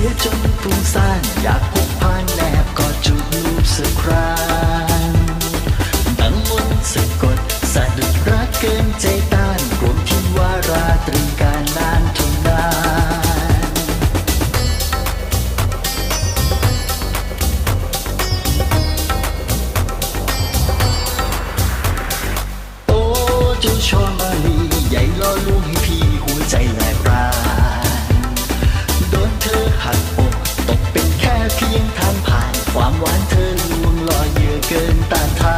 สียจนฟุ้งซ่านอยากผูกพานแนบกอดจูบรูปสักครั้งตั้งมนสะกดสะดุดรักเกินใจต้านกลมที่ว่าราตรีการนา เพียงทางผ่าน ความหวานเธอลวงลอยเยื่อเกินต้านทาน